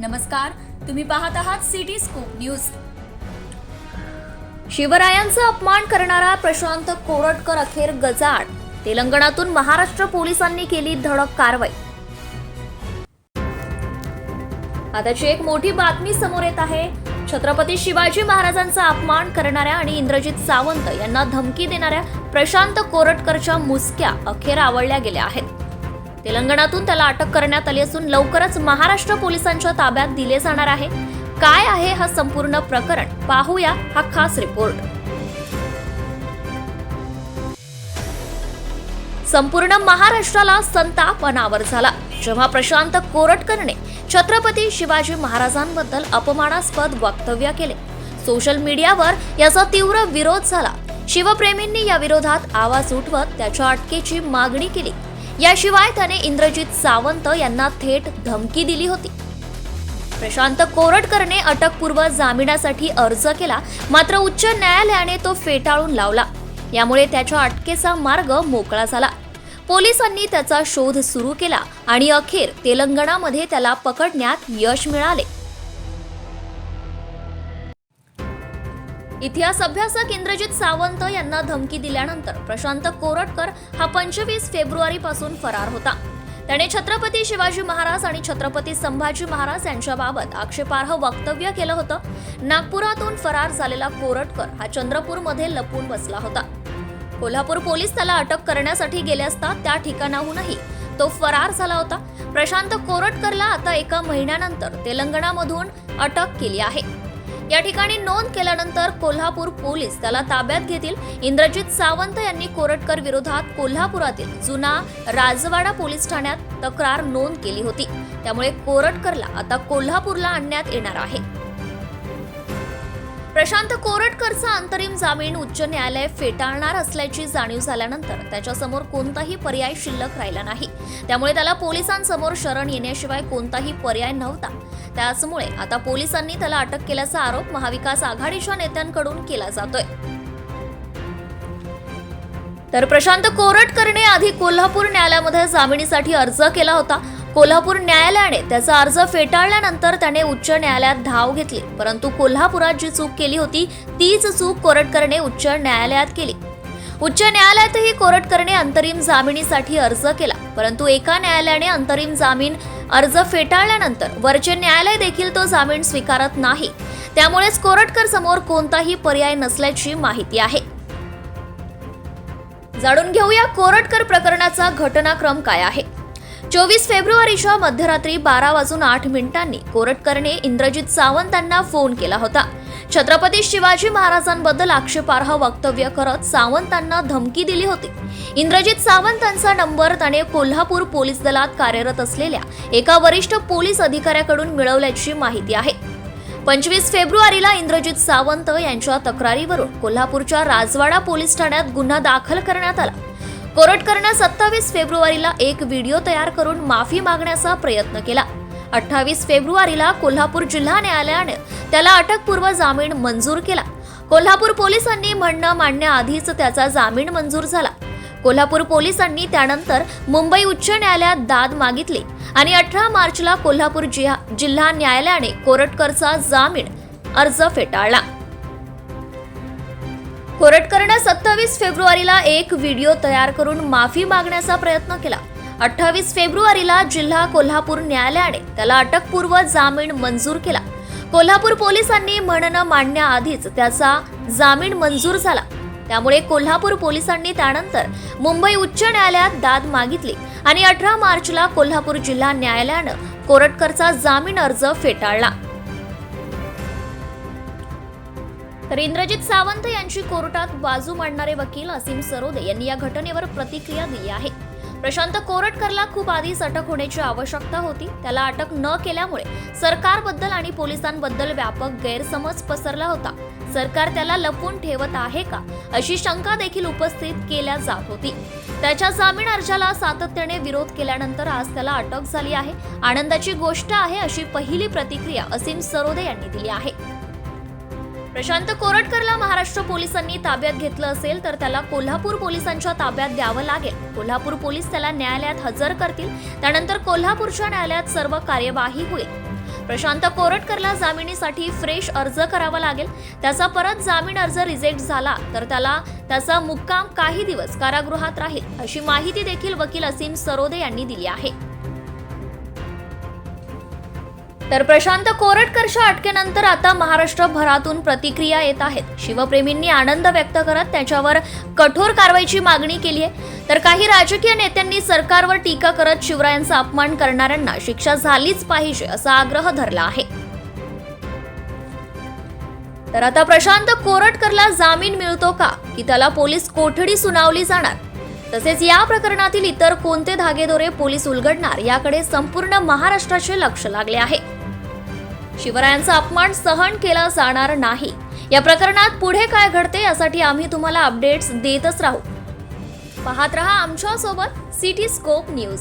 नमस्कार तुम्ही पाहत आहात सिटी स्कोप न्यूज. शिवरायांचा अपमान करणारा प्रशांत कोरटकर अखेर गजाड तेलंगणातून महाराष्ट्र पोलिसांनी केली धडक कारवाई. आताची एक मोठी बातमी समोर येत आहे. छत्रपती शिवाजी महाराजांचा अपमान करणाऱ्या आणि इंद्रजित सावंत यांना धमकी देणाऱ्या प्रशांत कोरटकरच्या मुसक्या अखेर आवडल्या गेल्या आहेत. तेलंगणातून त्याला अटक करण्यात आली असून लवकरच महाराष्ट्र पोलिसांच्या ताब्यात दिले जाणार आहे. काय आहे हा संपूर्ण प्रकरण? पाहूया हा खास रिपोर्ट. संपूर्ण महाराष्ट्राला संताप अनावर झाला. जेव्हा प्रशांत कोरटकरने छत्रपती शिवाजी महाराजांबद्दल अपमानास्पद वक्तव्य केले. सोशल मीडियावर याचा तीव्र विरोध झाला. शिवप्रेमींनी या विरोधात आवाज उठवत त्याच्या अटकेची मागणी केली. याशिवाय त्याने इंद्रजित सावंत यांना थेट धमकी दिली होती. प्रशांत कोरटकरने अटकपूर्व जामिनासाठी अर्ज केला मात्र उच्च न्यायालयाने तो फेटाळून लावला. यामुळे त्याच्या अटकेचा मार्ग मोकळा झाला. पोलिसांनी त्याचा शोध सुरू केला आणि अखेर तेलंगणामध्ये त्याला पकडण्यात यश मिळाले. इतिहास अभ्यासक इंद्रजित सावंत यांना धमकी दिल्यानंतर प्रशांत कोरटकर हा पंचवीस फेब्रुवारी पासून फरार होता. त्याने छत्रपती शिवाजी महाराज आणि छत्रपती संभाजी महाराज यांच्याबाबत आक्षेपार्ह वक्तव्य केलं होतं. नागपुरातून फरार झालेला कोरटकर हा चंद्रपूरमध्ये लपून बसला होता. कोल्हापूर पोलीस त्याला अटक करण्यासाठी गेले असता त्या ठिकाणाहूनही तो फरार झाला होता. प्रशांत कोरटकरला आता एका महिन्यानंतर तेलंगणामधून अटक केली आहे. या ठिकाणी नोंद केल्यानंतर कोल्हापूर पोलीस त्याला ताब्यात घेतील. इंद्रजित सावंत यांनी कोरटकर विरोधात कोल्हापुरातील जुना राजवाडा पोलीस ठाण्यात तक्रार नोंद केली होती. त्यामुळे कोरटकरला आता कोल्हापूरला आणण्यात येणार आहे. प्रशांत कोरटकरचा अंतरिम जामीन उच्च न्यायालय फेटाळणार असल्याची जाणीव झाल्यानंतर त्याच्यासमोर कोणताही पर्याय शिल्लक राहिला नाही. त्यामुळे त्याला पोलिसांसमोर शरण येण्याशिवाय कोणताही पर्याय नव्हता. त्याचमुळे आता पोलिसांनी त्याला अटक केल्याचा आरोप महाविकास आघाडीच्या नेत्यांकडून केला जातोय. तर प्रशांत कोरटकरने आधी कोल्हापूर न्यायालयामध्ये जामिनीसाठी अर्ज केला होता. कोल्हापूर न्यायालयाने त्याचा अर्ज फेटाळल्यानंतर त्याने उच्च न्यायालयात धाव घेतली परंतु कोल्हापुरात जी चूक केली होती तीच चूक कोरटकरने उच्च न्यायालयात केली. उच्च न्यायालयातही कोरटकरने अंतरिम जामिनीसाठी अर्ज केला परंतु एका न्यायालयाने अंतरिम जामीन अर्ज फेटाळल्यानंतर वरचे न्यायालय देखील तो जामीन स्वीकारत नाही. त्यामुळेच कोरटकर समोर कोणताही पर्याय नसल्याची माहिती आहे. जाणून घेऊया कोरटकर प्रकरणाचा घटनाक्रम काय आहे. चोवीस फेब्रुवारीच्या मध्यरात्री बारा वाजून आठ मिनिटांनी कोरटकरने इंद्रजित सावंतांना फोन केला होता. छत्रपती शिवाजी महाराजांबद्दल आक्षेपार्ह वक्तव्य करत सावंतांना धमकी दिली होती. इंद्रजित सावंतांचा नंबर त्याने कोल्हापूर पोलीस दलात कार्यरत असलेल्या एका वरिष्ठ पोलीस अधिकाऱ्याकडून मिळवल्याची माहिती आहे. पंचवीस फेब्रुवारीला इंद्रजित सावंत यांच्या तक्रारीवरून कोल्हापूरच्या राजवाडा पोलीस ठाण्यात गुन्हा दाखल करण्यात आला. कोरटकरनं सत्तावीस फेब्रुवारीला एक व्हिडिओ तयार करून माफी मागण्याचा प्रयत्न केला. अठ्ठावीस फेब्रुवारीला कोल्हापूर जिल्हा न्यायालयाने त्याला अटकपूर्व जामीन मंजूर केला. कोल्हापूर पोलिसांनी म्हणणं मांडण्याआधीच त्याचा जामीन मंजूर झाला. कोल्हापूर पोलिसांनी त्यानंतर मुंबई उच्च न्यायालयात दाद मागितली आणि अठरा मार्चला कोल्हापूर जिहा जिल्हा न्यायालयाने कोरटकरचा जामीन अर्ज फेटाळला. कोरटकरनं सत्तावीस फेब्रुवारीला एक व्हिडिओ तयार करून माफी मागण्याचा प्रयत्न केला. अठ्ठावीस फेब्रुवारीला जिल्हा कोल्हापूर न्यायालयाने त्याला अटकपूर्व जामीन मंजूर केला. कोल्हापूर पोलिसांनी म्हणणं मांडण्याआधीच त्याचा जामीन मंजूर झाला. त्यामुळे कोल्हापूर पोलिसांनी त्यानंतर मुंबई उच्च न्यायालयात दाद मागितली आणि अठरा मार्चला कोल्हापूर जिल्हा न्यायालयानं कोरटकरचा जामीन अर्ज फेटाळला. तर इंद्रजित सावंत यांची कोर्टात बाजू मांडणारे वकील असीम सरोदे यांनी या घटनेवर प्रतिक्रिया दिली आहे. प्रशांत कोरटकरला खूप आधीच अटक होण्याची आवश्यकता होती. त्याला अटक न केल्यामुळे सरकारबद्दल आणि पोलिसांबद्दल व्यापक गैरसमज पसरला होता. सरकार त्याला लपवून ठेवत आहे का अशी शंका देखील उपस्थित केल्या जात होती. त्याच्या जामीन अर्जाला सातत्याने विरोध केल्यानंतर आज त्याला अटक झाली आहे. आनंदाची गोष्ट आहे अशी पहिली प्रतिक्रिया असीम सरोदे यांनी दिली आहे. प्रशांत कोरटकरला महाराष्ट्र पोलिसांनी ताब्यात घेतलं असेल तर त्याला कोल्हापूर पोलिसांच्या ताब्यात द्यावं लागेल. कोल्हापूर पोलीस त्याला न्यायालयात हजर करतील. त्यानंतर कोल्हापूरच्या न्यायालयात सर्व कार्यवाही होईल. प्रशांत कोरटकरला जामिनीसाठी फ्रेश अर्ज करावा लागेल. त्याचा परत जामीन अर्ज रिजेक्ट झाला तर त्याला त्याचा मुक्काम काही दिवस कारागृहात राहील अशी माहिती देखील वकील असीम सरोदे यांनी दिली आहे. तर प्रशांत कोरटकरच्या अटकेनंतर आता महाराष्ट्रभरातून प्रतिक्रिया येत आहेत. शिवप्रेमींनी आनंद व्यक्त करत त्याच्यावर कठोर कारवाईची मागणी केली आहे. तर काही राजकीय नेत्यांनी सरकारवर टीका करत शिवरायांचा अपमान करणाऱ्यांना शिक्षा झालीच पाहिजे असा आग्रह धरला आहे. तर आता प्रशांत कोरटकरला जामीन मिळतो का? की त्याला पोलीस कोठडी सुनावली जाणार? तसेच या प्रकरणातील इतर कोणते धागेदोरे पोलीस उलगडणार? याकडे संपूर्ण महाराष्ट्राचे लक्ष लागले आहे. शिवरायांचा अपमान सहन केला जाणार नाही. या प्रकरणात पुढे काय घडते यासाठी आम्ही तुम्हाला अपडेट्स देतच राहू. पाहत रहा आमच्यासोबत सिटी स्कोप न्यूज